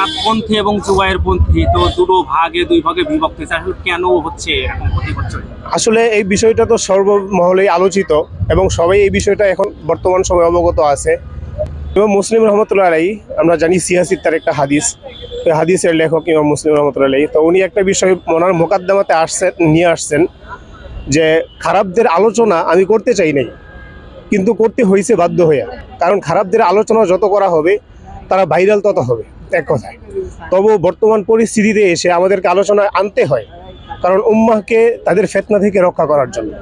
সাতপন্থী এবং জুবাইর পন্থী, তো দুটো ভাগে, দুই ভাগে বিভক্ত। আসলে কেন হচ্ছে? আসলে এই বিষয়টা তো সর্বমহলেই আলোচিত এবং সবাই এই বিষয়টা এখন বর্তমান সময়ে অবগত আছে। এবং মুসলিম রহমতুল্লাহ আলাই আমরা জানি সিয়াসির তার একটা হাদিস। হাদিসের লেখক ইমাম মুসলিম রহমতুল্লাহ আলাই তো উনি একটা বিষয় ওনার মোকাদ্দমাতে আসছেন, নিয়ে আসছেন যে খারাপদের আলোচনা আমি করতে চাই নাই, কিন্তু করতে হয়েছে বাধ্য হইয়া। কারণ খারাপদের আলোচনা যত করা হবে, তারা ভাইরাল তত হবে। এক কথায় তবু বর্তমান পরিস্থিতিতে এসে আমাদেরকে আলোচনায় আনতে হয় কারণ উম্মাহকে তাদের ফেতনা থেকে রক্ষা করার জন্য।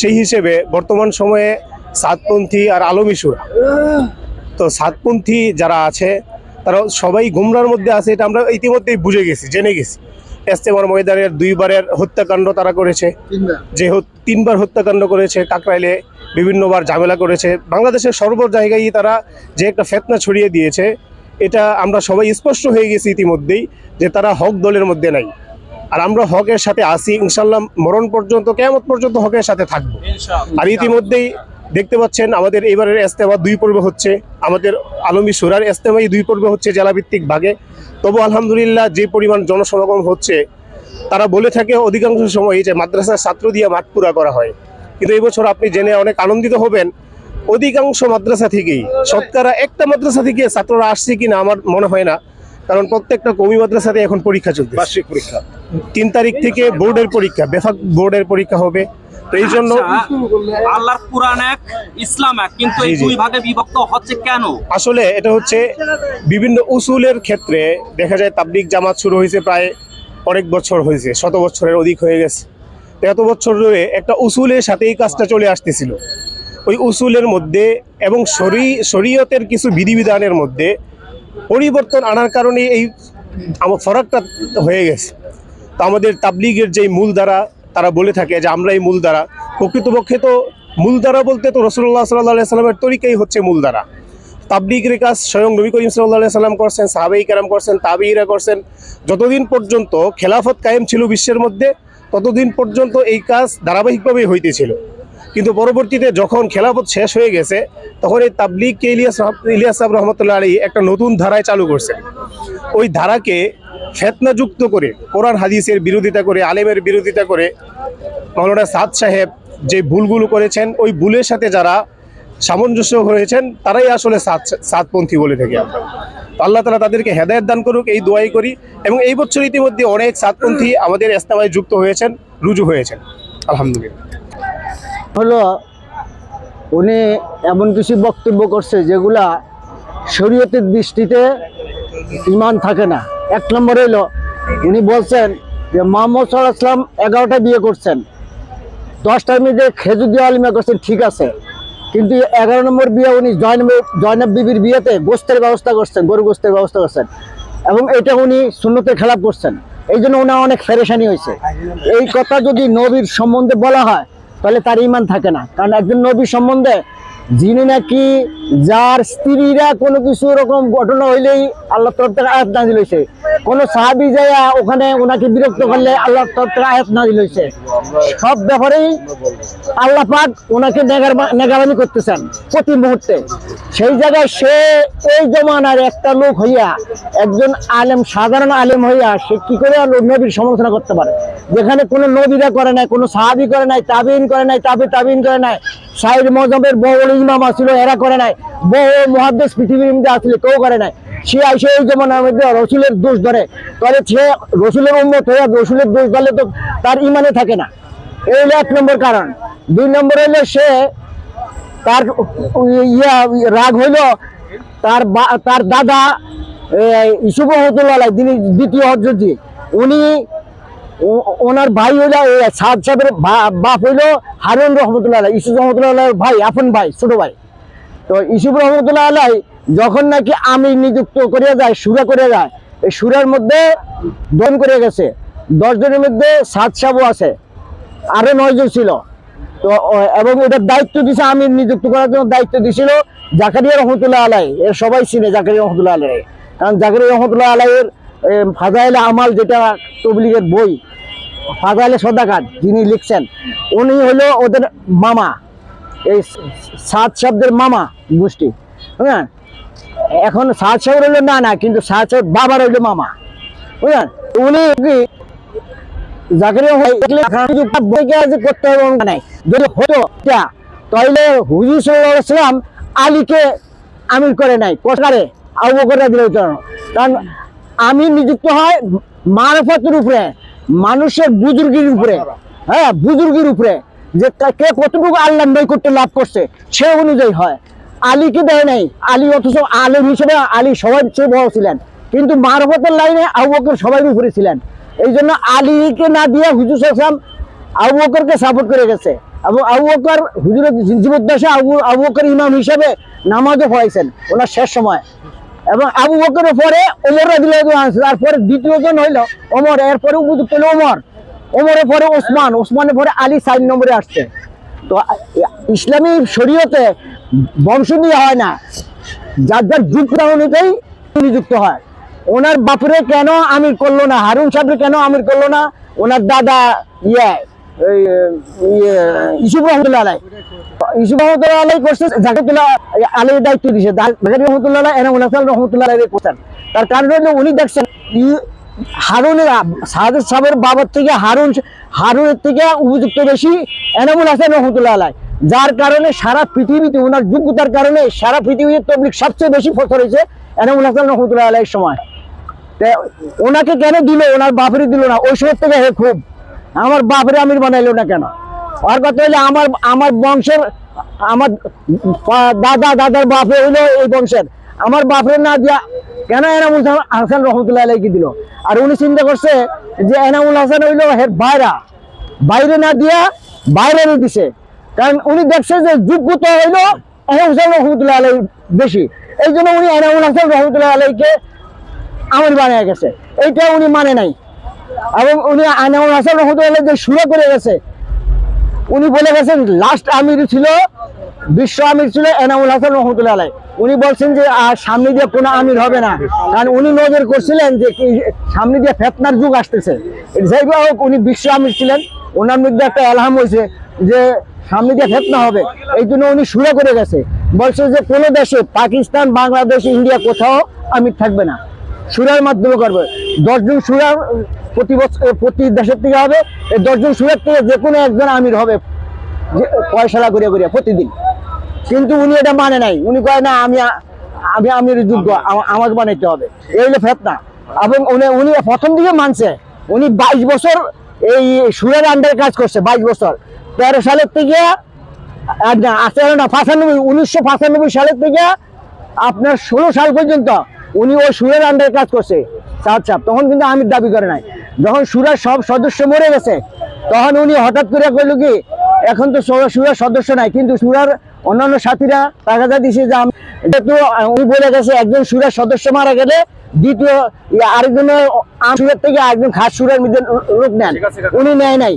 সেই হিসেবে বর্তমান সময়ে সাতপন্থী আর আলমিসুরা তো সাতপন্থী যারা আছে তারা সবাই গুমরার মধ্যে আছে এটা আমরা ইতিমধ্যেই বুঝে গেছি জেনে গেছি। এস্তেমার ময়দানের দুইবারের হত্যাকাণ্ড তারা করেছে। যে তিনবার হত্যাকাণ্ড করেছে কাকরাইলে বিভিন্নবার ঝামেলা করেছে। বাংলাদেশের সর্ব জায়গায় তারা যে একটা ফেতনা ছড়িয়ে দিয়েছে এটা আমরা সবাই স্পষ্ট হয়ে গেছি ইতিমধ্যেই যে তারা হক দলের মধ্যে নাই। আর আমরা হকের সাথে আসি ইনশাল্লাহ মরণ পর্যন্ত কেমন পর্যন্ত হকের সাথে থাকব। আর ইতিমধ্যেই দেখতে পাচ্ছেন আমাদের এবারের ইস্তেমা দুই পর্ব হচ্ছে। আমাদের আলমী সুরার ইস্তেমাই দুই পর্ব হচ্ছে জেলাভিত্তিক ভাগে। তবু আলহামদুলিল্লাহ যে পরিমাণ জনসমাগম হচ্ছে তারা বলে থাকে অধিকাংশ সময় যে মাদ্রাসার ছাত্র দিয়ে মাঠ পুরা করা হয়। কিন্তু এই বছর আপনি জেনে অনেক আনন্দিত হবেন অধিকাংশ মাদ্রাসা থেকেই শতকরা একটা মাদ্রাসা থেকে ছাত্ররা আসছে কিনা আমার মনে হয় না কারণ প্রত্যেকটা কমি মাদ্রাসাতে এখন পরীক্ষা চলছে বার্ষিক পরীক্ষা। তিন তারিখ থেকে বোর্ডের পরীক্ষা বেফাক বোর্ডের পরীক্ষা হবে তো এই জন্য আচ্ছা, আল্লাহর কোরআন এক ইসলাম এক কিন্তু এই জি, জি। দুই ভাগে বিভক্ত হচ্ছে কেন? আসলে এটা হচ্ছে বিভিন্ন উসুলের ক্ষেত্রে দেখা যায় তাবলিক জামাত শুরু হয়েছে প্রায় অনেক বছর হয়েছে শত বছরের অধিক হয়ে গেছে। এত বছর ধরে একটা উসুলের সাথে এই কাজটা চলে আসতেছিল। ওই উসুলের মধ্যে এবং শরী, শরীয়তের কিছু বিধিবিধানের মধ্যে পরিবর্তন আনার কারণে এই আমার ফরাকটা হয়ে গেছে। তো আমাদের তাবলিগের যেই মূল দ্বারা তারা বলে থাকে যে আমরা এই মূল দ্বারা প্রকৃতপক্ষে তো মূল দ্বারা বলতে তো রসুল্লাহ সাল্লাহ সাল্লামের তরিকাই হচ্ছে মূল দ্বারা তাবলিগের কাজ স্বয়ং নবী করিম সাল্লাহ সাল্লাম করছেন সাহাবাই কেরাম করছেন তাবিরা করছেন। যতদিন পর্যন্ত খেলাফত কায়েম ছিল বিশ্বের মধ্যে, ততদিন পর্যন্ত এই কাজ ধারাবাহিকভাবেই হইতেছিল। কিন্তু পরবর্তীতে যখন খেলাফত শেষ হয়ে গেছে, তখন এই তাবলিগকে ইলিয়াস ইলিয়াস সাহেব রহমতুল্লাহ আলী একটা নতুন ধারায় চালু করছে। ওই ধারাকে ফেতনাযুক্ত করে, কোরআন, হাদিসের বিরোধিতা করে, আলেমের বিরোধিতা করে মৌলানা সাদ সাহেব যে ভুলগুলো করেছেন, ওই ভুলের সাথে যারা সামঞ্জস্য হয়েছেন তারাই আসলে সাত সাতপন্থী বলে থাকি আমরা। আল্লাহ তালা তাদেরকে হেদায়ত দান করুক, এই দোয়াই করি। এবং এই বছর ইতিমধ্যে অনেক সাতপন্থী আমাদের ইস্তেমায় যুক্ত হয়েছেন, রুজু হয়েছেন। আলহামদুলিল্লাহ। হলো উনি এমন কিছু বক্তব্য করছে যেগুলা শরীয়তের দৃষ্টিতে ইমান থাকে না। এক নম্বর হইল, উনি বলছেন যে মোহাম্মদ সাল্লাহ আসলাম এগারোটা বিয়ে করছেন। দশটার মধ্যে খেজুর দিয়ে আলিমা করছেন, ঠিক আছে। কিন্তু এগারো নম্বর বিয়ে উনি জয়নব জয়নব বিবির বিয়েতে গোস্তের ব্যবস্থা করছেন গরু গোস্তের ব্যবস্থা করছেন। এবং এটা উনি শূন্যতে খেলাপ করছেন। এই জন্য ওনার অনেক ফেরেশানি হয়েছে। এই কথা যদি নবীর সম্বন্ধে বলা হয় তাহলে তার ইমান থাকে না। কারণ একজন নবী সম্বন্ধে যিনি নাকি যার স্ত্রীরা কোনো কিছু এরকম ঘটনা হইলেই আল্লাহ তরফ থেকে আয়াত নাজিল হয়েছে কোনো সাহাবি যায় ওখানে ওনাকে বিরক্ত করলে আল্লাহ তরফ থেকে আয়াত নাজিল হয়েছে সব ব্যাপারেই আল্লাহ পাক ওনাকে নেগার- নেগারামি করতেছেন প্রতি মুহূর্তে। সেই জায়গায় সে এই জমানার একটা লোক হইয়া একজন আলেম, সাধারণ আলেম হইয়া সে কি করে নবীর সমালোচনা করতে পারে? যেখানে কোনো নবীরা করে নাই, কোনো সাহাবি করে নাই, তাবিন করে নাই, তাবি তাবিন করে নাই সাইড মজবের বড় ইমাম আসছিল এরা করে নাই, বহু মহাদেশ পৃথিবীর মধ্যে আসলে কেউ করে নাই। সে আইসে এই জমানার মধ্যে রসুলের দোষ ধরে। তাহলে সে রসুলের উন্মত হইয়া রসুলের দোষ ধরলে তো তার ইমানে থাকে না। এই হলো এক নম্বর কারণ। দুই নম্বর হইলে সে তার ইয়া রাগ হইল তার তার দাদা ইসুফ রহমতুল্লাহ যিনি দ্বিতীয় হজরতজি উনি ওনার ভাই হইল সাদ সাহেবের বাপ হইল হারুন রহমতুল্লাহ আলাই, ইসুফ রহমতুল্লাহ ভাই আপন ভাই ছোট ভাই। তো ইসুফ রহমতুল্লাহ আলাই যখন নাকি আমি নিযুক্ত করিয়া যায় সুরা করিয়া যায় এই সুরার মধ্যে দন করে গেছে। দশ জনের মধ্যে সাত সাবও আছে। আরও নয়জন ছিল। তো এবং এটার দায়িত্ব দিছে আমি নিযুক্ত করার জন্য দায়িত্ব দিছিল জাকারিয়া রহমতুল্লাহ আলাই। এর সবাই চিনে জাকারিয়া রহমতুল্লাহ আলাই। কারণ জাকারিয়া রহমতুল্লাহ আলাইয়ের ফাজাইল আমাল যেটা তবলিগের বই, ফাজাইলে সদাকাত যিনি লিখছেন, উনি হলো ওদের মামা। এই সাত শব্দের মামা গোষ্ঠী। হ্যাঁ এখন সাদ সাহেব রইল না না, কিন্তু সাদ সাহেব বাবার হইল মামা। বুঝলেন? উনি জাকারিয়া করতে হবে হুজুর সাল্লাম আলীকে আমির করে নাই কোথারে আবু রাদিয়াল্লাহু কারণ আমি নিযুক্ত হয় মারফতের উপরে, মানুষের বুজুর্গের উপরে হ্যাঁ বুজুর্গের উপরে, যে কে কতটুকু আল্লাহ করতে লাভ করছে, সে অনুযায়ী হয়। আলীকে দেয় নাই, আলী অথচ আলেম হিসেবে আলী সবার চেয়ে বড় ছিলেন। কিন্তু মারফতের লাইনে আবু বকর সবাই উপরে ছিলেন। এই জন্য আলীকে না দিয়ে হুজুর সাল্লাম আবু বকরকে সাপোর্ট করে গেছে। এবং আবু বকর হুজুরের জীবদ্দশা আবু আবু বকর ইমাম হিসেবে নামাজও পড়াইছেন, ওনার শেষ সময়। এবং আবু বকরের পরে ওমর আনহু, তারপরে দ্বিতীয়জন হইল ওমর, এরপরে উপযুক্ত হলো ওমর। ওমরের পরে ওসমান, ওসমানের পরে আলী সাইন নম্বরে আসছে। তো ইসলামী শরীয়তে বংশ দিয়ে হয় না, যার যার যুগটা অনুযায়ী নিযুক্ত হয়। ওনার বাপরে কেন আমির করল না? হারুন সাহেব কেন আমির করল না? ওনার দাদা ইয়ে ওই, ইয়ে, ইসুফ রহমতুল্লাহ ইসুফ রহমতুল্লাহ আলাই করছে জাকাতুল্লাহ দায়িত্ব দিছে। জাকাত রহমতুল্লাহ আলাই এনামুল হাসান রহমতুল্লাহ করছেন। তার কারণ হলো উনি দেখছেন হারুনের সাহাদের সাহেবের বাবার থেকে হারুন হারুনের থেকে উপযুক্ত বেশি এনামুল হাসান রহমতুল্লাহ আলাই যার কারণে সারা পৃথিবীতে, ওনার যোগ্যতার কারণে সারা পৃথিবীতে তবলিক সবচেয়ে বেশি ফসল হয়েছে এনামুল হাসান রহমতুল্লাহ আলাইয়ের সময়। ওনাকে কেন দিল? ওনার বাপরে দিল না। ওই সময় থেকে হে খুব। আমার বাপরে আমির বানাইলো না কেন? আর কথা হইলে আমার আমার বংশের, আমার দাদা, দাদার বাপে হইল এই বংশের। আমার বাপরে না দিয়া কেন এনামুল হাসান- রহমতুল্লাহ আলাইকে দিল? আর উনি চিন্তা করছে যে এনামুল হাসান হইল হের বাইরা বাইরে না দিয়া বাইরে দিছে। কারণ উনি দেখছে যে যোগ্যতা হইল এনামুল হাসান রহমতুল্লাহ আলাই বেশি। এই জন্য উনি এনামুল হাসান রহমতুল্লাহ আলাইকে আমার বানিয়ে গেছে। এইটা উনি মানে নাই। এবং উনি আনাউল হাসান রহমতুল্লাহ যে সুরা করে গেছে। উনি বলে গেছেন লাস্ট আমির ছিল, বিশ্ব আমির ছিল এনামুল হাসান রহমতুল্লাহ আলাই উনি বলছেন যে, আর সামনে দিয়ে কোনো আমির হবে না। কারণ উনি নজর করছিলেন যে সামনে দিয়ে ফেতনার যুগ আসতেছে। যাই হোক, উনি বিশ্ব আমির ছিলেন। ওনার মধ্যে একটা অ্যালহাম হয়েছে যে সামনে দিয়ে ফেতনা হবে। এই জন্য উনি সুরা করে গেছে। বলছে যে কোনো দেশে, পাকিস্তান, বাংলাদেশ, ইন্ডিয়া কোথাও আমির থাকবে না। সুরার মাধ্যমে করবে। দশজন সুরার প্রতি বছর, প্রতি দেশের থেকে হবে। এই দশজন সুরার থেকে যে কোনো একজন আমির হবে। পয়সালা করিয়া করিয়া প্রতিদিন। কিন্তু উনি এটা মানে নাই। উনি কয়, না, আমি আমি আমির যোগ্য। আমা- আমাকে বানাইতে হবে। এই হলো ফেতনা এবং উনি উনি প্রথম দিকে মানছে। উনি বাইশ বছর এই সুরের আন্ডারে কাজ করছে, বাইশ বছর। তেরো সালের থেকে আর না না পাঁচানব্বই উনিশশো পাঁচানব্বই সালের থেকে আপনার ষোলো সাল পর্যন্ত উনি ওই সুরের আন্ডারে কাজ করছে সাত সাহেব তখন কিন্তু আমির দাবি করে নাই যখন সুরের সব সদস্য মরে গেছে তখন উনি হঠাৎ করে কইল কি এখন তো সুরের সদস্য নাই কিন্তু সুরার অন্যান্য সাথীরা টাকাটা দিছে যে আমি যেহেতু উনি বলে গেছে একজন সুরের সদস্য মারা গেলে দ্বিতীয় আরেকজনের সুরের থেকে আরেকজন খাস সুরের মধ্যে লোক নেন। উনি নেয় নাই।